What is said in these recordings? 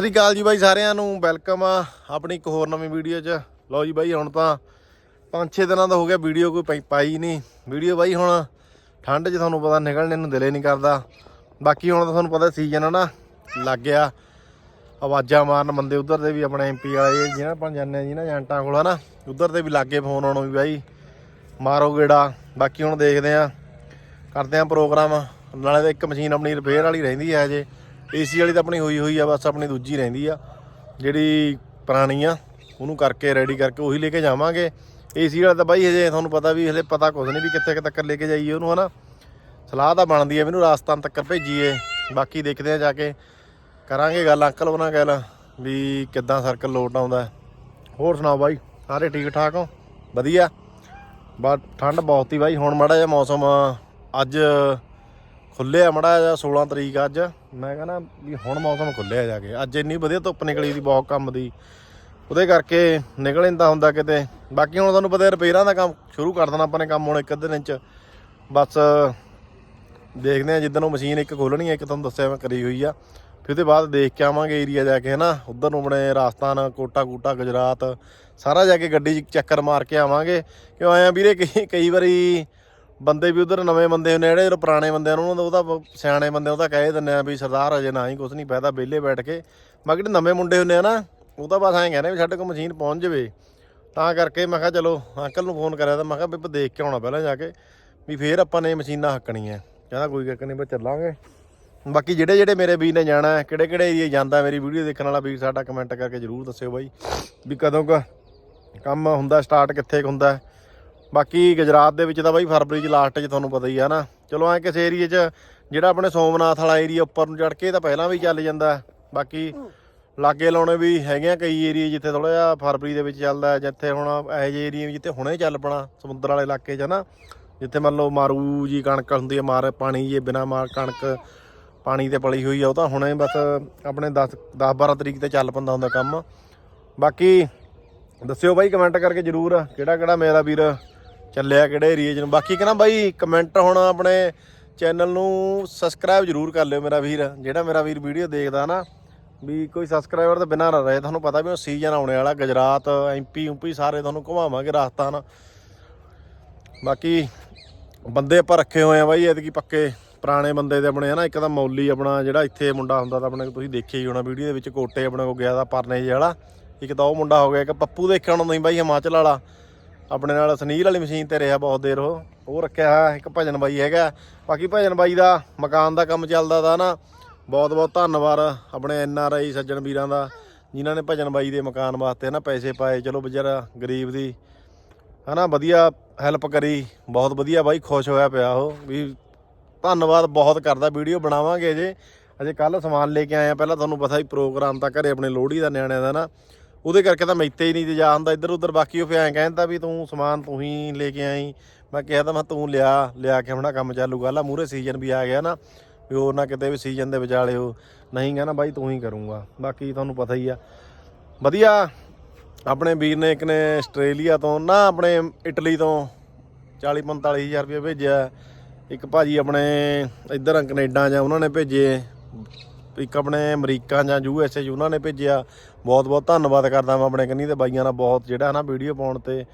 ਸਤਿ ਸ਼੍ਰੀ ਅਕਾਲ ਜੀ ਬਾਈ, ਸਾਰਿਆਂ ਨੂੰ ਵੈਲਕਮ ਆ ਆਪਣੀ ਇੱਕ ਹੋਰ ਨਵੀਂ ਵੀਡੀਓ 'ਚ। ਲਓ ਜੀ ਬਾਈ, ਹੁਣ ਤਾਂ 5-6 ਦਿਨਾਂ ਦਾ ਹੋ ਗਿਆ, ਵੀਡੀਓ ਕੋਈ ਪਾਈ- ਪਾਈ ਨਹੀਂ। ਵੀਡੀਓ ਬਾਈ ਹੁਣ ਠੰਡ 'ਚ ਤੁਹਾਨੂੰ ਪਤਾ ਨਿਕਲਣੇ ਨੂੰ ਦਿਲੇ ਨਹੀਂ ਕਰਦਾ। ਬਾਕੀ ਹੁਣ ਤਾਂ ਤੁਹਾਨੂੰ ਪਤਾ ਸੀਜ਼ਨ ਆ ਨਾ, ਲੱਗ ਗਿਆ। ਆਵਾਜ਼ਾਂ ਮਾਰਨ ਬੰਦੇ ਉਧਰ ਦੇ ਵੀ ਆਪਣੇ ਐਮਪੀ ਵਾਲੇ ਜਿਹਨਾਂ ਆਪਾਂ ਜਾਂਦੇ ਆ ਜੀ ਨਾ, ਏਜੰਟਾਂ ਕੋਲ ਹਨਾ ਉਧਰ ਤੇ ਵੀ ਲੱਗੇ ਫੋਨ ਆਉਣੋਂ ਵੀ ਬਾਈ। ਮਾਰੋ ਗੇੜਾ। ਬਾਕੀ ਹੁਣ ਦੇਖਦੇ ਆ, ਕਰਦੇ ਆ ਪ੍ਰੋਗਰਾਮ ਨਾਲੇ ਤਾਂ ਇੱਕ ਮਸ਼ੀਨ ਆਪਣੀ ਰਿਪੇਅਰ ਵਾਲੀ ਰਹਿੰਦੀ ਹੈ ਅਜੇ ਏਸੀ ਵਾਲੀ ਤਾਂ ਆਪਣੀ ਹੋਈ ਹੋਈ ਆ, ਬਸ ਆਪਣੀ ਦੂਜੀ ਰਹਿੰਦੀ ਆ। ਜਿਹੜੀ ਪੁਰਾਣੀ ਆ, ਉਹਨੂੰ ਕਰਕੇ ਰੈਡੀ ਕਰਕੇ ਉਹੀ ਲੈ ਕੇ ਜਾਵਾਂਗੇ। ਏਸੀ ਵਾਲਾ ਤਾਂ ਬਾਈ ਹਜੇ ਤੁਹਾਨੂੰ ਪਤਾ ਵੀ ਹਲੇ ਪਤਾ ਕੁਝ ਨਹੀਂ ਵੀ ਕਿੱਥੇ ਕਿ ਤੱਕ ਲੈ ਕੇ ਜਾਈਏ ਉਹਨੂੰ, ਹਨਾ। ਸਲਾਹ ਤਾਂ ਬਣਦੀ ਹੈ ਮੈਨੂੰ ਰਾਜਸਥਾਨ ਤੱਕ ਭੇਜੀਏ। ਬਾਕੀ ਦੇਖਦੇ ਆ ਜਾ ਕੇ। ਕਰਾਂਗੇ ਗੱਲ, ਅੰਕਲ ਉਹਨਾਂ ਗੱਲ, ਵੀ ਕਿੱਦਾਂ ਸਰਕਲ ਲੋਟ ਆਉਂਦਾ ਹੋਰ ਸੁਣਾਓ ਬਾਈ, ਸਾਰੇ ਠੀਕ ਠਾਕ ਹੋ? ਵਧੀਆ। ਬਾ ਠੰਡ ਬਹੁਤ ਹੀ ਬਾਈ, ਹੁਣ ਮਾੜਾ ਜਿਹਾ ਮੌਸਮ, ਅੱਜ ਖੁੱਲਿਆ ਮੜਾ ਜਿਹਾ 16 ਤਰੀਕ ਅੱਜ। ਮੈਂ ਕਹਿੰਦਾ ਵੀ ਹੁਣ ਮੌਸਮ ਖੁੱਲਿਆ ਜਾ ਕੇ। ਅੱਜ ਇੰਨੀ ਵਧੀਆ ਧੁੱਪ ਨਿਕਲੀ ਦੀ ਬਹੁਤ ਕੰਮ ਦੀ। ਉਹਦੇ ਕਰਕੇ ਨਿਕਲ ਜਾਂਦਾ ਹੁੰਦਾ ਕਿਤੇ। ਬਾਕੀ ਹੁਣ ਤੁਹਾਨੂੰ ਪਤਾ ਰਿਪੇਅਰਾਂ ਦਾ ਕੰਮ ਸ਼ੁਰੂ ਕਰ ਦੇਣਾ ਆਪਾਂ ਨੇ ਕੰਮ ਹੁਣ ਇੱਕ ਅੱਧੇ ਦਿਨ ਚ। ਬਸ ਦੇਖਦੇ ਆ ਜਿੱਦਣ ਉਹ ਮਸ਼ੀਨ ਇੱਕ ਖੋਲਣੀ ਹੈ ਇੱਕ ਤੁਹਾਨੂੰ ਦੱਸਿਆ ਮੈਂ ਕਰੀ ਹੋਈ ਆ। ਫਿਰ ਉਹਦੇ ਬਾਅਦ ਦੇਖ ਕੇ ਆਵਾਂਗੇ ਏਰੀਆ ਜਾ ਕੇ, ਹਨਾ। ਉਧਰ ਨੂੰ ਆਪਣੇ ਰਾਜਸਥਾਨ, ਕੋਟਾ ਕੂਟਾ, ਗੁਜਰਾਤ। ਸਾਰਾ ਜਾ ਕੇ ਗੱਡੀ 'ਚ ਚੱਕਰ ਮਾਰ ਕੇ ਆਵਾਂਗੇ। ਕਿਉਂ ਆਇਆ ਵੀਰੇ? ਕਈ ਕਈ ਵਾਰੀ ਬੰਦੇ ਵੀ ਉਧਰ ਨਵੇਂ ਬੰਦੇ ਹੁੰਦੇ ਆ, ਜਿਹੜੇ ਪੁਰਾਣੇ ਬੰਦੇ ਆ ਉਹਨਾਂ ਦਾ ਉਹਦਾ ਸਿਆਣੇ ਬੰਦੇ ਉਹਦਾ ਕਹਿ ਦਿੰਦੇ ਆ ਵੀ ਸਰਦਾਰ ਅਜੇ ਨਾ ਹੀ ਕੁਝ ਨਹੀਂ ਪੈਦਾ ਵਿਹਲੇ ਬੈਠ ਕੇ। ਬਾਕੀ ਜਿਹੜੇ ਨਵੇਂ ਮੁੰਡੇ ਹੁੰਦੇ ਆ ਨਾ ਉਹ ਤਾਂ ਬਸ ਐਂ ਕਹਿੰਦੇ ਵੀ ਸਾਡੇ ਕੋਲ ਮਸ਼ੀਨ ਪਹੁੰਚ ਜਾਵੇ। ਤਾਂ ਕਰਕੇ ਮੈਂ ਕਿਹਾ ਚਲੋ ਅੰਕਲ ਨੂੰ ਫੋਨ ਕਰਿਆ ਤਾਂ ਮੈਂ ਕਿਹਾ ਵੀ ਦੇਖ ਕੇ ਆਉਣਾ ਪਹਿਲਾਂ ਜਾ ਕੇ ਵੀ ਫੇਰ ਆਪਾਂ ਨੇ ਮਸ਼ੀਨਾਂ ਹੱਕਣੀਆਂ। ਕਹਿੰਦਾ ਕੋਈ ਗੱਲ ਨਹੀਂ ਬਸ ਚੱਲਾਂਗੇ। ਬਾਕੀ ਜਿਹੜੇ ਜਿਹੜੇ ਮੇਰੇ ਵੀਰ ਨੇ ਜਾਣਾ ਕਿਹੜੇ ਕਿਹੜੇ ਏਰੀਆ ਜਾਂਦਾ ਮੇਰੀ ਵੀਡੀਓ ਦੇਖਣ ਵਾਲਾ ਵੀਰ ਸਾਡਾ ਕਮੈਂਟ ਕਰਕੇ ਜਰੂਰ ਦੱਸਿਓ ਬਾਈ ਵੀ ਕਦੋਂ ਕ ਕੰਮ ਹੁੰਦਾ ਸਟਾਰਟ ਕਿੱਥੇ ਕੁ ਹੁੰਦਾ। ਬਾਕੀ ਗੁਜਰਾਤ ਦੇ ਵਿੱਚ ਤਾਂ ਬਾਈ ਫਰਵਰੀ ਚ ਲਾਸਟ 'ਚ ਤੁਹਾਨੂੰ ਪਤਾ ਹੀ ਆ ਨਾ। ਚਲੋ ਐ ਕਿਸੇ ਏਰੀਏ 'ਚ ਜਿਹੜਾ ਆਪਣੇ ਸੋਮਨਾਥ ਵਾਲਾ ਏਰੀਆ ਉੱਪਰ ਨੂੰ ਚੜ ਕੇ ਤਾਂ ਪਹਿਲਾਂ ਵੀ ਚੱਲ ਜਾਂਦਾ। ਬਾਕੀ ਲਾਗੇ ਲਾਉਣੇ ਵੀ ਹੈਗੇ ਆ ਕਈ ਏਰੀਏ ਜਿੱਥੇ ਥੋੜਾ ਜਿਹਾ ਫਰਵਰੀ ਦੇ ਵਿੱਚ ਚੱਲਦਾ ਜਿੱਥੇ ਹੁਣ ਇਹੋ ਜਿਹੇ ਏਰੀਏ ਜਿੱਥੇ ਹੁਣੇ ਚੱਲ ਪਣਾ, ਸਮੁੰਦਰ ਵਾਲੇ ਇਲਾਕੇ 'ਚ ਨਾ। ਜਿੱਥੇ ਮੰਨ ਲਓ ਮਾਰੂ ਜੀ ਕਣਕ ਹੁੰਦੀ ਹੈ ਮਾਰ ਪਾਣੀ ਜੇ ਬਿਨਾ ਮਾਰ ਕਣਕ ਪਾਣੀ ਤੇ ਪਲੀ ਹੋਈ ਆ, ਉਹ ਤਾਂ ਹੁਣੇ ਬਸ ਆਪਣੇ 10 10 12 ਤਰੀਕ ਤੇ ਚੱਲ ਪੰਦਾ ਹੁੰਦਾ ਕੰਮ। ਬਾਕੀ ਦੱਸਿਓ ਬਾਈ ਕਮੈਂਟ ਕਰਕੇ ਜਰੂਰ ਕਿਹੜਾ ਕਿਹੜਾ ਮੇਰਾ ਵੀਰ ਚੱਲਿਆ ਕਿਹੜੇ ਏਰੀਏ 'ਚ ਨੂੰ। ਬਾਕੀ ਕਹਿੰਦਾ ਬਾਈ ਕਮੈਂਟ ਹੁਣ ਆਪਣੇ ਚੈਨਲ ਨੂੰ ਸਬਸਕ੍ਰਾਈਬ ਜਰੂਰ ਕਰ ਲਿਓ ਮੇਰਾ ਵੀਰ, ਜਿਹੜਾ ਮੇਰਾ ਵੀਰ ਵੀਡੀਓ ਦੇਖਦਾ ਨਾ, ਵੀ ਕੋਈ ਸਬਸਕ੍ਰਾਈਬਰ ਤਾਂ ਬਿਨਾਂ ਨਾ ਰਹੇ, ਤੁਹਾਨੂੰ ਪਤਾ ਵੀ ਉਹ ਸੀਜ਼ਨ ਆਉਣੇ ਵਾਲਾ, ਗੁਜਰਾਤ ਐਮਪੀ ਯੂਪੀ ਸਾਰੇ ਤੁਹਾਨੂੰ ਘੁਮਾਵਾਂਗੇ ਰਾਜਸਥਾਨ। ਬਾਕੀ ਬੰਦੇ ਆਪਾਂ ਰੱਖੇ ਹੋਏ ਆ ਬਾਈ, ਐਤਕੀ ਪੱਕੇ ਪੁਰਾਣੇ ਬੰਦੇ ਦੇ ਆਪਣੇ, ਹਨਾ, ਇੱਕ ਤਾਂ ਮੌਲੀ ਆਪਣਾ ਜਿਹੜਾ ਇੱਥੇ ਮੁੰਡਾ ਹੁੰਦਾ ਤਾਂ ਆਪਣੇ ਤੁਸੀਂ ਦੇਖਿਆ ਹੀ ਹੋਣਾ ਵੀਡੀਓ ਦੇ ਵਿੱਚ, ਕੋਟੇ ਆਪਣੇ ਕੋ ਗਿਆ ਦਾ ਪਰਨੇ ਜਿਹੇ ਵਾਲਾ, ਇੱਕ ਤਾਂ ਉਹ ਮੁੰਡਾ ਹੋ ਗਿਆ, ਇੱਕ ਪੱਪੂ ਦੇਖਿਆ ਹੋਣਾ ਤੁਸੀਂ ਬਾਈ ਹਿਮਾਚਲ ਵਾਲਾ। ਆਪਣੇ ਨਾਲ ਸਨੀਲ ਵਾਲੀ ਮਸ਼ੀਨ ਤੇ ਰਿਹਾ ਬਹੁਤ ਦੇਰ ਉਹ। ਉਹ ਰੱਖਿਆ ਹੋਇਆ ਇੱਕ ਭਜਨ ਬਾਈ ਹੈਗਾ। ਬਾਕੀ ਭਜਨ ਬਾਈ ਦਾ ਮਕਾਨ ਦਾ ਕੰਮ ਚੱਲਦਾ ਦਾ ਨਾ ਬਹੁਤ ਬਹੁਤ ਧੰਨਵਾਦ ਆਪਣੇ ਐਨ ਆਰ ਆਈ ਸੱਜਣ ਵੀਰਾਂ ਦਾ, ਜਿਨ੍ਹਾਂ ਨੇ ਭਜਨ ਬਾਈ ਦੇ ਮਕਾਨ ਵਾਸਤੇ ਨਾ ਪੈਸੇ ਪਾਏ। ਚਲੋ ਵਿਚਾਰਾ ਗਰੀਬ ਦੀ ਹਨਾ ਵਧੀਆ ਹੈਲਪ ਕਰੀ। ਬਹੁਤ ਵਧੀਆ ਬਾਈ, ਖੁਸ਼ ਹੋਇਆ ਪਿਆ ਉਹ। ਵੀ ਧੰਨਵਾਦ ਬਹੁਤ ਕਰਦਾ। ਵੀਡੀਓ ਬਣਾਵਾਂਗੇ ਜੇ ਅਜੇ ਕੱਲ ਸਮਾਨ ਲੈ ਕੇ ਆਇਆ ਪਹਿਲਾਂ ਤੁਹਾਨੂੰ ਪਤਾ ਹੀ ਪ੍ਰੋਗਰਾਮ ਤਾਂ ਘਰੇ ਆਪਣੇ ਲੋਹੜੀ ਦਾ ਨਿਆਣਿਆਂ ਦਾ ਨਾ। ਉਹਦੇ ਕਰਕੇ ਤਾਂ ਮੈਤੇ ਹੀ ਨਹੀਂ ਤੇ ਜਾ ਹੁੰਦਾ ਇੱਧਰ ਉੱਧਰ ਬਾਕੀ ਉਹ ਫਿਰ ਐਂ ਕਹਿੰਦਾ ਵੀ ਤੂੰ ਸਮਾਨ ਤੂੰ ਹੀ ਲੈ ਕੇ ਆਈ। ਮੈਂ ਕਿਹਾ ਤਾਂ ਮੈਂ ਤੂੰ ਲਿਆ ਲਿਆ ਕੇ ਆਪਣਾ ਕੰਮ ਚਾਲੂ ਕਰ ਲਾ। ਮੂਰੇ ਸੀਜ਼ਨ ਵੀ ਆ ਗਿਆ ਨਾ, ਵੀ ਹੋਰ ਨਾ ਕਿਤੇ ਵੀ ਸੀਜ਼ਨ ਦੇ ਵਿਚਾਲੇ ਉਹ ਨਹੀਂ ਕਹਿੰਦਾ ਬਾਈ, ਤੂੰ ਹੀ ਕਰੂੰਗਾ। ਬਾਕੀ ਤੁਹਾਨੂੰ ਪਤਾ ਹੀ ਆ। ਵਧੀਆ, ਆਪਣੇ ਵੀਰ ਨੇ ਇੱਕ ਨੇ ਆਸਟ੍ਰੇਲੀਆ ਤੋਂ ਨਾ ਆਪਣੇ ਇਟਲੀ ਤੋਂ 40 45000 ਰੁਪਏ ਭੇਜਿਆ। ਇੱਕ ਭਾਜੀ ਆਪਣੇ ਇੱਧਰ ਕੈਨੇਡਾ ਜਾਂ ਉਹਨਾਂ ਨੇ ਭੇਜੇ। ਇੱਕ ਆਪਣੇ ਅਮਰੀਕਾ ਜਾਂ ਯੂ ਐਸ ਏ ਉਹਨਾਂ ਨੇ ਭੇਜਿਆ। ਬਹੁਤ ਬਹੁਤ ਧੰਨਵਾਦ ਕਰਦਾ ਮੈਂ ਆਪਣੇ ਕੰਨੀ ਤੇ ਬਾਈਆਂ ਦਾ ਬਹੁਤ ਜਿਹੜਾ ਹੈ ਨਾ ਵੀਡੀਓ ਪਾਉਣ ਤੇ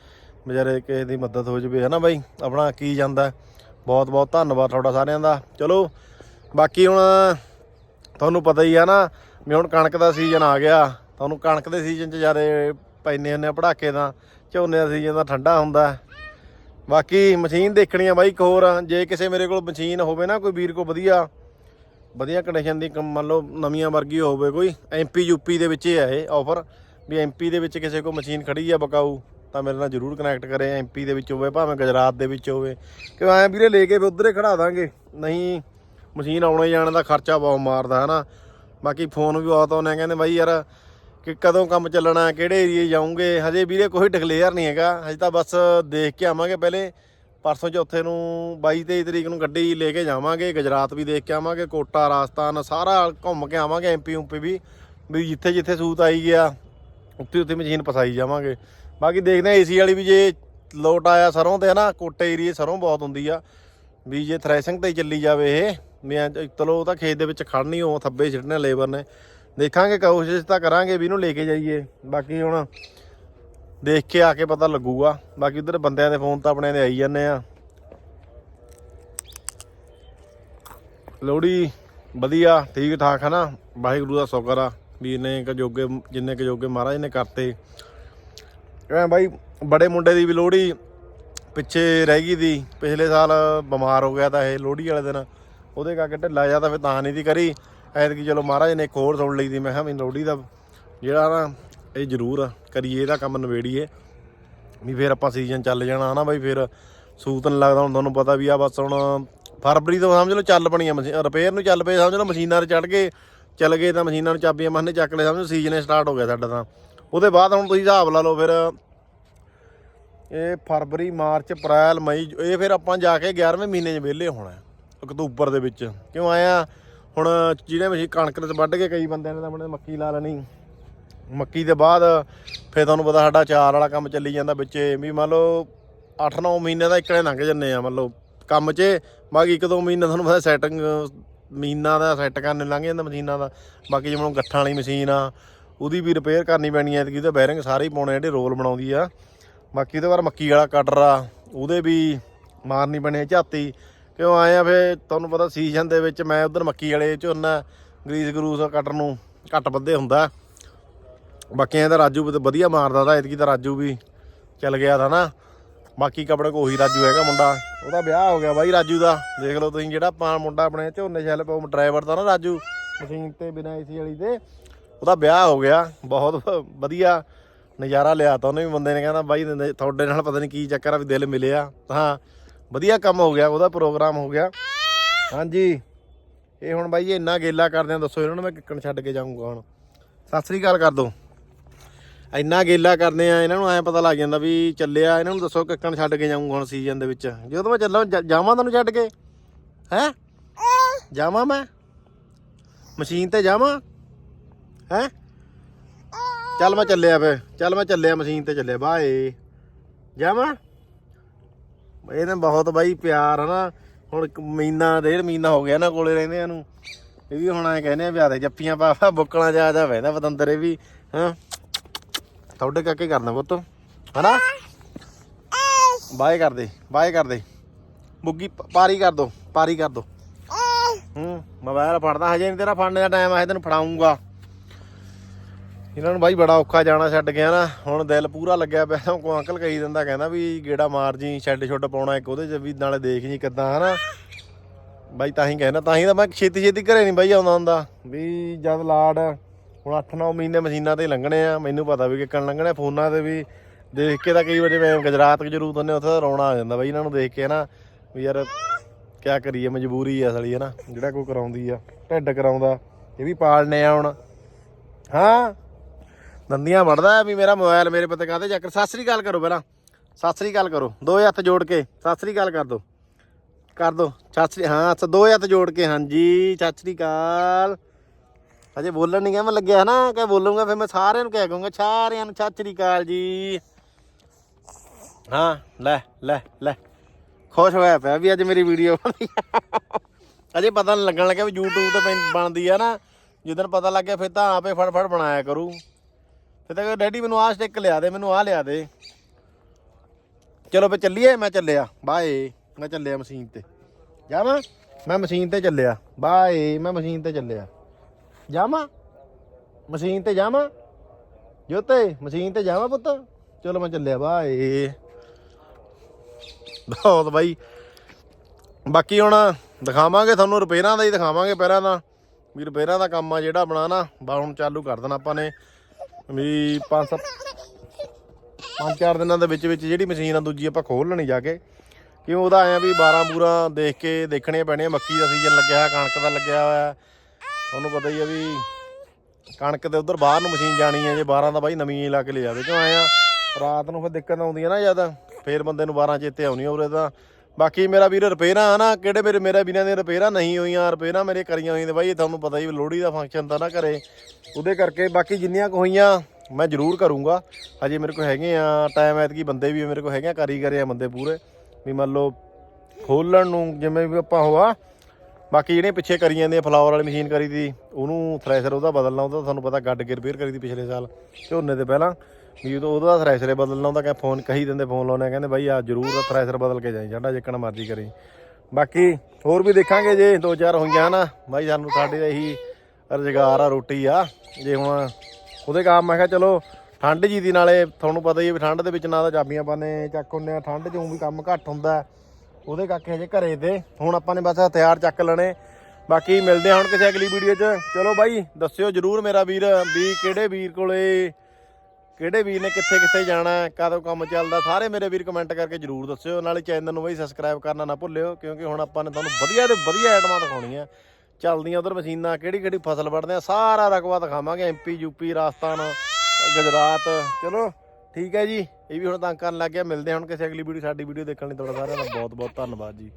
ਵਿਚਾਰੇ ਕਿਸੇ ਦੀ ਮਦਦ ਹੋ ਜਵੇ ਨਾ ਬਾਈ, ਆਪਣਾ ਕੀ ਜਾਂਦਾ। ਬਹੁਤ ਬਹੁਤ ਧੰਨਵਾਦ ਤੁਹਾਡਾ ਸਾਰਿਆਂ ਦਾ। ਚਲੋ, ਬਾਕੀ ਹੁਣ ਤੁਹਾਨੂੰ ਪਤਾ ਹੀ ਆ ਨਾ ਵੀ ਹੁਣ ਕਣਕ ਦਾ ਸੀਜ਼ਨ ਆ ਗਿਆ। ਤੁਹਾਨੂੰ ਕਣਕ ਦੇ ਸੀਜ਼ਨ 'ਚ ਜ਼ਿਆਦਾ ਪੈਨੇ ਹੁੰਦੇ ਆ ਪੜਾਕੇ ਦਾ ਝੋਨੇ ਦਾ ਸੀਜ਼ਨ ਦਾ ਠੰਡਾ ਹੁੰਦਾ। ਬਾਕੀ ਮਸ਼ੀਨ ਦੇਖਣੀ ਆ ਬਾਈ ਇੱਕ ਹੋਰ, ਜੇ ਕਿਸੇ ਮੇਰੇ ਕੋਲ ਮਸ਼ੀਨ ਹੋਵੇ ਨਾ, ਕੋਈ ਵੀਰ ਕੋ ਵਧੀਆ ਵਧੀਆ ਕੰਡੀਸ਼ਨ ਦੀ ਕੰਮ ਮੰਨ ਲਓ ਨਵੀਆਂ ਵਰਗੀ ਹੋਵੇ ਕੋਈ ਐਮਪੀ ਯੂਪੀ ਦੇ ਵਿੱਚ ਹੀ ਹੈ ਇਹ ਆਫਰ ਵੀ ਐਮਪੀ ਦੇ ਵਿੱਚ ਕਿਸੇ ਕੋ ਮਸ਼ੀਨ ਖੜੀ ਆ ਬਕਾਊ, ਤਾਂ ਮੇਰੇ ਨਾਲ ਜਰੂਰ ਕਨੈਕਟ ਕਰੇ ਐਮਪੀ ਦੇ ਵਿੱਚ ਹੋਵੇ, ਭਾਵੇਂ ਗੁਜਰਾਤ ਦੇ ਵਿੱਚ ਹੋਵੇ। ਕਿ ਐਂ ਵੀਰੇ ਲੈ ਕੇ ਵੀ ਉਧਰੇ ਖੜਾ ਦਾਂਗੇ, ਨਹੀਂ ਮਸ਼ੀਨ ਆਉਣੇ ਜਾਣ ਦਾ ਖਰਚਾ ਬਹੁਤ ਮਾਰਦਾ ਹੈ ਨਾ ਬਾਕੀ ਫੋਨ ਵੀ ਬਹੁਤ ਆਉਂਦੇ ਆ, ਕਹਿੰਦੇ ਬਾਈ ਯਾਰ ਕਿ ਕਦੋਂ ਕੰਮ ਚੱਲਣਾ, ਕਿਹੜੇ ਏਰੀਏ ਜਾਉਂਗੇ ਹਜੇ ਵੀਰੇ ਕੋਈ ਡਿਕਲੇਅਰ ਨਹੀਂ ਹੈਗਾ, ਹਜੇ ਤਾਂ ਬਸ ਦੇਖ ਕੇ ਆਵਾਂਗੇ ਪਹਿਲੇ। ਪਰਸੋਂ ਚੌਥੇ ਨੂੰ 22 23 ਤਰੀਕ ਨੂੰ ਗੱਡੀ ਲੈ ਕੇ ਜਾਵਾਂਗੇ, ਗੁਜਰਾਤ ਵੀ ਦੇਖ ਕੇ ਆਵਾਂਗੇ, ਕੋਟਾ, ਰਾਜਸਥਾਨ, ਸਾਰਾ ਘੁੰਮ ਕੇ ਆਵਾਂਗੇ ਐਮਪੀ ਉਂਪੀ ਵੀ ਵੀ ਜਿੱਥੇ ਜਿੱਥੇ ਸੂਤ ਆਈ ਗਿਆ, ਉੱਥੇ ਉੱਥੇ ਮਸ਼ੀਨ ਪਸਾਈ ਜਾਵਾਂਗੇ। ਬਾਕੀ ਦੇਖਦੇ ਆ ਏਸੀ ਵਾਲੀ ਵੀ ਜੇ ਲੋਟ ਆਇਆ ਸਰੋਂ ਤੇ ਨਾ ਕੋਟੇ ਏਰੀਏ ਸਰੋਂ ਬਹੁਤ ਹੁੰਦੀ ਆ, ਵੀ ਜੇ ਥ੍ਰੈਸ਼ਿੰਗ ਤੇ ਹੀ ਚੱਲੀ ਜਾਵੇ ਇਹ ਮੈਂ ਚਲੋ ਉਹ ਤਾਂ ਖੇਤ ਦੇ ਵਿੱਚ ਖੜਨੀ ਹੋ ਥੱਬੇ ਛੱਡਣੇ ਲੇਬਰ ਨੇ। ਦੇਖਾਂਗੇ, ਕੋਸ਼ਿਸ਼ ਤਾਂ ਕਰਾਂਗੇ ਵੀ ਇਹਨੂੰ ਲੈ ਕੇ ਜਾਈਏ। ਬਾਕੀ ਹੁਣ ਦੇਖ ਕੇ ਆ ਕੇ ਪਤਾ ਲੱਗੂਗਾ। ਬਾਕੀ ਉਧਰ ਬੰਦਿਆਂ ਦੇ ਫੋਨ ਤਾਂ ਆਪਣੇ ਦੇ ਆਈ ਜਾਂਦੇ ਆ। ਲੋੜੀ ਵਧੀਆ ਠੀਕ ਠਾਕ ਹੈ ਨਾ ਵਾਹਿਗੁਰੂ ਦਾ ਸ਼ੁਕਰ ਆ ਵੀ ਇਹਨੇ ਕ ਜੋਗੇ, ਜਿੰਨੇ ਕ ਜੋਗੇ ਮਹਾਰਾਜ ਨੇ ਕਰਤੇ। ਐ ਬਾਈ, ਬੜੇ ਮੁੰਡੇ ਦੀ ਵੀ ਲੋੜੀ ਪਿੱਛੇ ਰਹਿ ਗਈ ਦੀ। ਪਿਛਲੇ ਸਾਲ ਬਿਮਾਰ ਹੋ ਗਿਆ ਤਾਂ ਇਹ ਲੋੜੀ ਵਾਲੇ ਦਿਨ। ਉਹਦੇ ਕਰਕੇ ਢਿੱਲਾ ਜਾ ਤਾਂ ਫਿਰ ਤਾਂ ਨਹੀਂ ਦੀ ਕਰੀ। ਐਤਕੀ ਚਲੋ ਮਹਾਰਾਜ ਨੇ ਇੱਕ ਹੋਰ ਸੁਣ ਲਈ ਦੀ। ਮੈਂ ਕਿਹਾ ਵੀ ਲੋੜੀ ਦਾ ਜਿਹੜਾ ਨਾ ਇਹ ਜ਼ਰੂਰ ਆ ਕਰੀਏ, ਇਹਦਾ ਕੰਮ ਨਵੇੜੀਏ ਵੀ ਫਿਰ ਆਪਾਂ ਸੀਜ਼ਨ ਚੱਲ ਜਾਣਾ, ਹਨਾ ਬਾਈ? ਫਿਰ ਸੂਤ ਨਹੀਂ ਲੱਗਦਾ, ਹੁਣ ਤੁਹਾਨੂੰ ਪਤਾ ਵੀ ਆ, ਬਸ ਹੁਣ ਫਰਵਰੀ ਤੋਂ ਸਮਝ ਲਓ ਚੱਲ ਪਣੀਆਂ ਮਸ਼ੀਨ ਰਿਪੇਅਰ ਨੂੰ ਚੱਲ ਪਏ, ਸਮਝ ਲਓ ਮਸ਼ੀਨਾਂ 'ਤੇ ਚੜ ਕੇ ਚੱਲ ਗਏ ਤਾਂ ਮਸ਼ੀਨਾਂ ਨੂੰ ਚਾਬੀਆਂ ਮਾਰਨੇ ਚੱਕ ਲਏ, ਸਮਝ ਸੀਜ਼ਨ ਸਟਾਰਟ ਹੋ ਗਿਆ ਸਾਡਾ ਤਾਂ। ਉਹਦੇ ਬਾਅਦ ਹੁਣ ਤੁਸੀਂ ਹਿਸਾਬ ਲਾ ਲਓ ਫਿਰ ਇਹ ਫਰਵਰੀ, ਮਾਰਚ, ਅਪ੍ਰੈਲ, ਮਈ, ਇਹ ਫਿਰ ਆਪਾਂ ਜਾ ਕੇ 11ਵੇਂ ਮਹੀਨੇ 'ਚ ਵਿਹਲੇ ਹੋਣਾ ਅਕਤੂਬਰ ਦੇ ਵਿੱਚ। ਕਿਉਂ ਆਇਆ ਹੁਣ ਜਿਹੜੇ ਮਸ਼ੀਨ ਕਣਕ ਦੇ ਵੱਢ ਕੇ ਕਈ ਬੰਦਿਆਂ ਨੇ ਤਾਂ ਆਪਣੇ ਮੱਕੀ ਲਾ ਲੈਣੀ। ਮੱਕੀ ਦੇ ਬਾਅਦ ਫਿਰ ਤੁਹਾਨੂੰ ਪਤਾ ਸਾਡਾ ਚਾਰ ਵਾਲਾ ਕੰਮ ਚੱਲੀ ਜਾਂਦਾ ਵਿੱਚੇ, ਵੀ ਮੰਨ ਲਓ 8-9 ਮਹੀਨੇ ਦਾ ਇਕੜੇ ਲੰਘ ਜੰਨੇ ਆ, ਮੰਨ ਲਓ ਕੰਮ 'ਚ, ਬਾਕੀ ਇੱਕ ਦੋ ਮਹੀਨੇ ਤੁਹਾਨੂੰ ਪਤਾ ਸੈਟਿੰਗ ਮਹੀਨਾ ਦਾ ਸੈੱਟ ਕਰਨ ਲੰਘ ਜਾਂਦਾ ਮਸ਼ੀਨਾਂ ਦਾ, ਬਾਕੀ ਜਿਵੇਂ ਗੱਠਾਂ ਵਾਲੀ ਮਸ਼ੀਨ ਆ, ਉਹਦੀ ਵੀ ਰਿਪੇਅਰ ਕਰਨੀ ਪੈਣੀ ਐ ਤੇ ਉਹਦੇ ਬੈਰਿੰਗ ਸਾਰੇ ਹੀ ਪਾਉਣੇ ਜਿਹੜੇ ਰੋਲ ਬਣਾਉਂਦੀ ਆ। ਬਾਕੀ ਉਹਦੇ ਬਾਅਦ ਮੱਕੀ ਵਾਲਾ ਕਟਰ ਆ, ਉਹਦੇ ਵੀ ਮਾਰਨੀ ਪੈਣੀ ਆ ਝਾਤੀ। ਕਿਉਂ ਆਏ ਆ ਫੇ ਤੁਹਾਨੂੰ ਪਤਾ ਸੀਜ਼ਨ ਦੇ ਵਿੱਚ ਮੈਂ ਉਧਰ ਮੱਕੀ ਵਾਲੇ ਝੋਨਾ ਗਰੀਸ ਗਰੂਸ ਕਟਰ ਨੂੰ ਘੱਟ ਵੱਧੇ ਹੁੰਦਾ। ਬਾਕੀ ਐਂ ਤਾਂ ਰਾਜੂ ਵੀ ਤਾਂ ਵਧੀਆ ਮਾਰਦਾ ਦਾ ਇਤਕੀ ਤਾਂ ਰਾਜੂ ਵੀ ਚੱਲ ਗਿਆ ਤਾਂ ਨਾ। ਬਾਕੀ ਕਪੜੇ ਕੋ ਉਹੀ ਰਾਜੂ ਹੈਗਾ ਮੁੰਡਾ, ਉਹਦਾ ਵਿਆਹ ਹੋ ਗਿਆ ਬਾਈ ਰਾਜੂ ਦਾ। ਦੇਖ ਲਓ ਤੁਸੀਂ ਜਿਹੜਾ ਪਾ ਮੁੰਡਾ ਆਪਣੇ ਝੋਨੇ ਛੱਲ ਪਾਉ ਡਰਾਈਵਰ ਦਾ ਨਾ ਰਾਜੂ, ਮਸ਼ੀਨ ਤੇ ਬਿਨਾਂ ਏਸੀ ਵਾਲੀ ਤੇ। ਉਹਦਾ ਵਿਆਹ ਹੋ ਗਿਆ, ਬਹੁਤ ਵਧੀਆ ਨਜ਼ਾਰਾ ਲਿਆ ਤਾ ਉਹਨੇ ਵੀ ਬੰਦੇ ਨੇ, ਕਹਿੰਦਾ ਬਾਈ ਤੁਹਾਡੇ ਨਾਲ ਪਤਾ ਨਹੀਂ ਕੀ ਚੱਕਰ ਆ ਵੀ ਦਿਲ ਮਿਲਿਆ। ਹਾਂ, ਵਧੀਆ ਕੰਮ ਹੋ ਗਿਆ, ਉਹਦਾ ਪ੍ਰੋਗਰਾਮ ਹੋ ਗਿਆ। ਹਾਂਜੀ, ਇਹ ਹੁਣ ਬਾਈ ਇਹ ਇੰਨਾ ਗੇਲਾ ਕਰਦੇ ਆ, ਦੱਸੋ ਇਹਨਾਂ ਨੂੰ ਮੈਂ ਕਿੱਕਣ ਛੱਡ ਕੇ ਜਾਊਂਗਾ ਹੁਣ। ਸਤਿ ਸ੍ਰੀ ਅਕਾਲ ਕਰ ਦੋ। ਇੰਨਾ ਗੇਲਾ ਕਰਦੇ ਆ, ਇਹਨਾਂ ਨੂੰ ਐ ਪਤਾ ਲੱਗ ਜਾਂਦਾ ਵੀ ਚੱਲਿਆ, ਇਹਨਾਂ ਨੂੰ ਦੱਸੋ ਕਿੱਕਣ ਛੱਡ ਕੇ ਜਾਊਂਗਾ ਹੁਣ ਸੀਜ਼ਨ ਦੇ ਵਿੱਚ। ਜਦੋਂ ਮੈਂ ਚੱਲਾਂ ਜਾਵਾਂ ਤੁਹਾਨੂੰ ਛੱਡ ਕੇ? ਹੈ? ਜਾਵਾਂ ਮੈਂ? ਮਸ਼ੀਨ ਤੇ ਜਾਵਾਂ? ਹੈ? ਚੱਲ ਮੈਂ ਚੱਲਿਆ ਫੇ ਚੱਲ ਮੈਂ ਚੱਲਿਆ ਮਸ਼ੀਨ ਤੇ ਚੱਲਿਆ, ਬਾਏ। ਜਾਵਾਂ? ਇਹਨੇ ਬਹੁਤ ਬਾਈ ਪਿਆਰ ਹਨਾ ਹੁਣ ਇੱਕ ਮਹੀਨਾ, ਡੇਢ ਮਹੀਨਾ ਹੋ ਗਿਆ ਨਾ ਕੋਲੇ ਰਹਿੰਦੇ ਨੂੰ। ਇਹ ਵੀ ਹੁਣ ਐ ਕਹਿੰਦੇ ਆ ਵਿਆਹ ਦੇ ਜੱਫੀਆਂ ਪਾਪਾ ਬੁੱਕਣਾ ਜਾ ਜਾ ਵੈਦਾ ਪਤੰਦਰ ਵੀ, ਹਾਂ? ਤੁਹਾਡੇ ਕਾਕੇ ਕਰਨਾ ਪੁੱਤ। ਹਨਾ? ਬਾਏ ਕਰ ਦੇ, ਬਾਏ ਕਰ ਦੇ। ਬੁੱਗੀ ਪਾਰੀ ਕਰ ਦੋ, ਪਾਰੀ ਕਰ ਦੋ। ਹੂੰ ਮੋਬਾਈਲ ਫੜਦਾ ਹਜੇ ਨਹੀਂ ਤੇਰਾ, ਫੜਨ ਦਾ ਟਾਈਮ ਆਇਆ ਤੈਨੂੰ ਫੜਾਉਂਗਾ ਇਹਨਾਂ ਨੂੰ ਬਾਈ ਬੜਾ ਔਖਾ ਜਾਣਾ ਛੱਡ ਗਿਆ ਨਾ ਹੁਣ ਦਿਲ ਪੂਰਾ ਲੱਗਿਆ ਪਿਆ ਕੋ ਅੰਕਲ ਕਹੀ ਦਿੰਦਾ, ਕਹਿੰਦਾ ਵੀ ਗੇੜਾ ਮਾਰ ਜੀ, ਛੱਡ ਛੁੱਟ ਪਾਉਣਾ ਇੱਕ ਉਹਦੇ ਚ ਵੀ, ਨਾਲੇ ਦੇਖ ਜੀ ਕਿੱਦਾਂ, ਹਨਾ? ਬਾਈ ਤਾਂ ਹੀ ਕਹਿੰਦਾ, ਤਾਂ ਹੀ ਤਾਂ ਮੈਂ ਛੇਤੀ ਛੇਤੀ ਘਰੇ ਨਹੀਂ ਬਾਈ ਆਉਂਦਾ ਹੁੰਦਾ, ਵੀ ਜਦ ਲਾੜ ਹੁਣ 8-9 ਮਹੀਨੇ ਮਸ਼ੀਨਾਂ ਤੇ ਲੰਘਣੇ ਆ, ਮੈਨੂੰ ਪਤਾ ਵੀ ਕਿੱਕਣ ਲੰਘਣੇ ਫੋਨਾਂ ਤੇ ਵੀ ਦੇਖ ਕੇ ਤਾਂ ਕਈ ਵਾਰੀ ਮੈਂ ਗੁਜਰਾਤ ਜਰੂਰ ਹੁੰਦੇ ਉੱਥੇ ਤਾਂ ਰੋਣਾ ਆ ਜਾਂਦਾ ਬਾਈ ਇਹਨਾਂ ਨੂੰ ਦੇਖ ਕੇ ਨਾ ਵੀ ਯਾਰ ਕਿਆ ਕਰੀਏ, ਮਜਬੂਰੀ ਆ ਅਸਲੀ ਹੈ ਨਾ ਜਿਹੜਾ ਕੋਈ ਕਰਾਉਂਦੀ ਆ, ਢਿੱਡ ਕਰਾਉਂਦਾ, ਇਹ ਵੀ ਪਾਲਨੇ ਆ ਹੁਣ। ਹਾਂ ਦੰਦੀਆਂ ਵੜਦਾ ਵੀ ਮੇਰਾ ਮੋਬਾਈਲ ਮੇਰੇ ਪਤੇ ਕਾਹਦੇ ਚੱਕਰ, ਸਤਿ ਸ੍ਰੀ ਅਕਾਲ ਕਰੋ ਪਹਿਲਾਂ, ਸਤਿ ਸ੍ਰੀ ਅਕਾਲ ਕਰੋ, ਦੋ ਹੱਥ ਜੋੜ ਕੇ, ਸਤਿ ਸ੍ਰੀ ਅਕਾਲ ਕਰ ਦੋ ਕਰ ਦੋ, ਸਤਿ ਸ੍ਰੀ, ਹਾਂ, ਅੱਛਾ, ਦੋ ਹੱਥ ਜੋੜ ਕੇ, ਹਾਂਜੀ, ਸਤਿ ਸ੍ਰੀ ਅਕਾਲ। ਅਜੇ ਬੋਲਣ ਨਹੀਂ ਗਿਆ, ਮੈਂ ਲੱਗਿਆ ਨਾ ਕਿ ਬੋਲੂੰਗਾ, ਫਿਰ ਮੈਂ ਸਾਰਿਆਂ ਨੂੰ ਕਹਿ ਕਹੂੰਗਾ, ਸਾਰਿਆਂ ਨੂੰ, ਸਤਿ ਸ੍ਰੀ ਅਕਾਲ ਜੀ। ਹਾਂ, ਲੈ ਲੈ ਲੈ। ਖੁਸ਼ ਹੋਇਆ ਪਿਆ ਵੀ ਅੱਜ ਮੇਰੀ ਵੀਡੀਓ ਬਣੀ। ਅਜੇ ਪਤਾ ਨਹੀਂ ਲੱਗਣ ਲੱਗਿਆ ਵੀ YouTube ਤੇ ਪੈਂ- ਬਣਦੀ ਆ ਨਾ। ਜਿੱਦਣ ਪਤਾ ਲੱਗ ਗਿਆ, ਫਿਰ ਤਾਂ ਆਪੇ ਫੜ ਫੜ ਬਣਾਇਆ ਕਰੂ। ਫਿਰ ਤਾਂ ਡੈਡੀ, ਮੈਨੂੰ ਆਹ ਸਟਿੱਕ ਲਿਆ ਦੇ, ਮੈਨੂੰ ਆਹ ਲਿਆ ਦੇ। ਚਲੋ ਫੇ ਚੱਲੀਏ, ਮੈਂ ਚੱਲਿਆ। ਬਾਏ। ਮੈਂ ਚੱਲਿਆ ਮਸ਼ੀਨ ਤੇ। ਜਾਵਾਂ? ਮੈਂ ਮਸ਼ੀਨ ਤੇ ਚੱਲਿਆ। ਬਾਏ। ਮੈਂ ਮਸ਼ੀਨ ਤੇ ਚੱਲਿਆ। ਜਾਵਾਂ ਮਸ਼ੀਨ ਤੇ ਜਾਵਾਂ ਜੋਤੇ ਮਸ਼ੀਨ ਤੇ ਜਾਵਾਂ ਪੁੱਤ ਚਲੋ ਮੈਂ ਚੱਲਿਆ ਬਾਏ ਬਹੁਤ ਬਾਈ ਬਾਕੀ ਹੁਣ ਦਿਖਾਵਾਂਗੇ ਤੁਹਾਨੂੰ ਰਿਪੇਅਰਾਂ ਦਾ ਹੀ, ਦਿਖਾਵਾਂਗੇ ਪਹਿਲਾਂ ਦਾ। ਵੀ ਰਿਪੇਅਰਾਂ ਦਾ ਕੰਮ ਆ ਜਿਹੜਾ ਆਪਣਾ ਨਾ ਬਾ ਹੁਣ ਚਾਲੂ ਕਰ ਦੇਣਾ ਆਪਾਂ ਨੇ। ਵੀ ਪੰਜ ਸੱਤ, ਪੰਜ ਚਾਰ ਦਿਨਾਂ ਦੇ ਵਿੱਚ ਵਿੱਚ ਜਿਹੜੀ ਮਸ਼ੀਨ ਆ, ਦੂਜੀ ਆਪਾਂ ਖੋਲ ਲੈਣੀ ਜਾ ਕੇ। ਕਿਉਂ ਉਹਦਾ ਆਇਆ ਵੀ 12 ਪੂਰਾ ਦੇਖ ਕੇ ਦੇਖਣੇ ਪੈਣੇ ਮੱਕੀ ਦਾ ਸੀਜ਼ਨ ਲੱਗਿਆ ਹੋਇਆ, ਕਣਕ ਦਾ ਲੱਗਿਆ ਹੋਇਆ। ਤੁਹਾਨੂੰ ਪਤਾ ਹੀ ਆ ਵੀ ਕਣਕ ਤੇ ਉਧਰ ਬਾਹਰ ਨੂੰ ਮਸ਼ੀਨ ਜਾਣੀ ਹੈ ਜੇ 12 ਦਾ ਬਾਈ ਨਵੀਂ ਹੀ ਲਾ ਕੇ ਲੈ ਜਾਵੇ ਕਿਉਂ ਆਇਆ ਰਾਤ ਨੂੰ ਫਿਰ ਦਿੱਕਤ ਆਉਂਦੀ ਹੈ ਨਾ ਜਦ ਫੇਰ ਬੰਦੇ ਨੂੰ 12 ਚੇਤੇ ਆਉਣੀ ਉਰੇ ਤਾਂ। ਬਾਕੀ ਮੇਰਾ ਵੀਰ ਰਿਪੇਅਰਾਂ ਆ ਨਾ, ਕਿਹੜੇ ਮੇਰੇ ਮੇਰੇ ਬਿਨਾਂ ਦੀਆਂ ਰਿਪੇਅਰਾਂ ਨਹੀਂ ਹੋਈਆਂ, ਰਿਪੇਅਰਾਂ ਮੇਰੇ ਕਰੀਆਂ ਹੋਈਆਂ ਤੇ ਬਾਈ ਤੁਹਾਨੂੰ ਪਤਾ ਹੀ ਲੋਹੜੀ ਦਾ ਫੰਕਸ਼ਨ ਤਾਂ ਨਾ ਘਰੇ ਉਹਦੇ ਕਰਕੇ ਬਾਕੀ ਜਿੰਨੀਆਂ ਕੁ ਹੋਈਆਂ, ਮੈਂ ਜ਼ਰੂਰ ਕਰੂੰਗਾ। ਹਜੇ ਮੇਰੇ ਕੋਲ ਹੈਗੇ ਆ ਟਾਈਮ ਐਤਕੀ ਬੰਦੇ ਵੀ ਮੇਰੇ ਕੋਲ ਹੈਗੇ ਆ, ਕਾਰੀਗਰ ਆ ਬੰਦੇ ਪੂਰੇ। ਵੀ ਮੰਨ ਲਓ ਖੋਲਣ ਨੂੰ ਜਿਵੇਂ ਵੀ ਆਪਾਂ ਹੋਆ ਬਾਕੀ ਜਿਹੜੇ ਪਿੱਛੇ ਕਰੀ ਜਾਂਦੇ ਆ ਫਲਾਵਰ ਵਾਲੀ ਮਸ਼ੀਨ ਕਰੀ ਦੀ, ਉਹਨੂੰ ਥ੍ਰੈਸ਼ਰ ਉਹਦਾ ਬਦਲਣਾ ਉਹਦਾ ਤੁਹਾਨੂੰ ਪਤਾ ਗੱਡ ਕੇ ਰਿਪੇਅਰ ਕਰੀ ਦੀ ਪਿਛਲੇ ਸਾਲ। ਝੋਨੇ ਦੇ ਪਹਿਲਾਂ ਵੀ ਜਦੋਂ ਉਹਦਾ ਥ੍ਰੈਸ਼ਰ ਬਦਲਣਾ ਹੁੰਦਾ, ਕਹਿੰਦੇ ਫੋਨ ਕਹੀ ਦਿੰਦੇ ਫੋਨ ਲਾਉਣੇ ਕਹਿੰਦੇ ਬਾਈ ਆ ਜ਼ਰੂਰ ਥ੍ਰੈਸ਼ਰ ਬਦਲ ਕੇ ਜਾਈ, ਸਾਡਾ ਜਿੱਕਣ ਮਰਜ਼ੀ ਕਰੀ। ਬਾਕੀ ਹੋਰ ਵੀ ਦੇਖਾਂਗੇ ਜੇ ਦੋ ਚਾਰ ਹੋਈਆਂ ਨਾ, ਬਾਈ ਸਾਨੂੰ ਸਾਡੇ ਦਾ ਇਹੀ ਰੁਜ਼ਗਾਰ ਆ, ਰੋਟੀ ਆ। ਜੇ ਹੁਣ ਉਹਦੇ ਕੰਮ ਮੈਂ ਕਿਹਾ ਚਲੋ, ਠੰਡ ਜੀ ਦੀ ਨਾਲੇ ਤੁਹਾਨੂੰ ਪਤਾ ਹੀ ਹੈ ਵੀ ਠੰਡ ਦੇ ਵਿੱਚ ਨਾ ਤਾਂ ਚਾਬੀਆਂ ਪਾਣੇ ਚੱਕ ਹੁੰਦੇ ਆ, ਠੰਡ 'ਚ ਊਂ ਵੀ ਕੰਮ ਘੱਟ ਹੁੰਦਾ। ਉਹਦੇ ਕਰਕੇ ਹਜੇ ਘਰੇ ਤੇ ਹੁਣ ਆਪਾਂ ਨੇ ਬਸ ਹਥਿਆਰ ਚੱਕ ਲੈਣੇ। ਬਾਕੀ ਮਿਲਦੇ ਹਾਂ ਹੁਣ ਕਿਸੇ ਅਗਲੀ ਵੀਡੀਓ 'ਚ। ਚਲੋ ਬਾਈ ਦੱਸਿਓ ਜਰੂਰ ਮੇਰਾ ਵੀਰ ਵੀ ਕਿਹੜੇ ਵੀਰ ਕੋਲੇ ਕਿਹੜੇ ਵੀਰ ਨੇ ਕਿੱਥੇ ਕਿੱਥੇ ਜਾਣਾ ਹੈ, ਕਦੋਂ ਕੰਮ ਚੱਲਦਾ। ਸਾਰੇ ਮੇਰੇ ਵੀਰ ਕਮੈਂਟ ਕਰਕੇ ਜਰੂਰ ਦੱਸਿਓ। ਨਾਲੇ ਚੈਨਲ ਨੂੰ ਬਈ ਸਬਸਕ੍ਰਾਈਬ ਕਰਨਾ ਨਾ ਭੁੱਲਿਓ ਕਿਉਂਕਿ ਹੁਣ ਆਪਾਂ ਨੇ ਤੁਹਾਨੂੰ ਵਧੀਆ ਤੇ ਵਧੀਆ ਆਈਟਮਾਂ ਦਿਖਾਉਣੀਆਂ ਚੱਲਦੀਆਂ ਉਧਰ ਮਸ਼ੀਨਾਂ ਕਿਹੜੀ ਕਿਹੜੀ ਫਸਲ ਵੱਢਦੇ ਆ ਸਾਰਾ ਰਕਬਾ ਦਿਖਾਵਾਂਗੇ। MP UP Rajasthan Gujarat. ਚਲੋ ਠੀਕ ਹੈ ਜੀ, ਇਹ ਵੀ ਹੁਣ ਤੰਗ ਕਰਨ ਲੱਗ ਗਿਆ, ਮਿਲਦੇ ਹਾਂ ਹੁਣ ਕਿਸੇ ਅਗਲੀ ਵੀਡੀਓ ਸਾਡੀ ਵੀਡੀਓ ਦੇਖਣ ਲਈ, ਤੁਹਾਡਾ ਸਾਰਿਆਂ ਦਾ ਬਹੁਤ ਬਹੁਤ ਧੰਨਵਾਦ ਜੀ।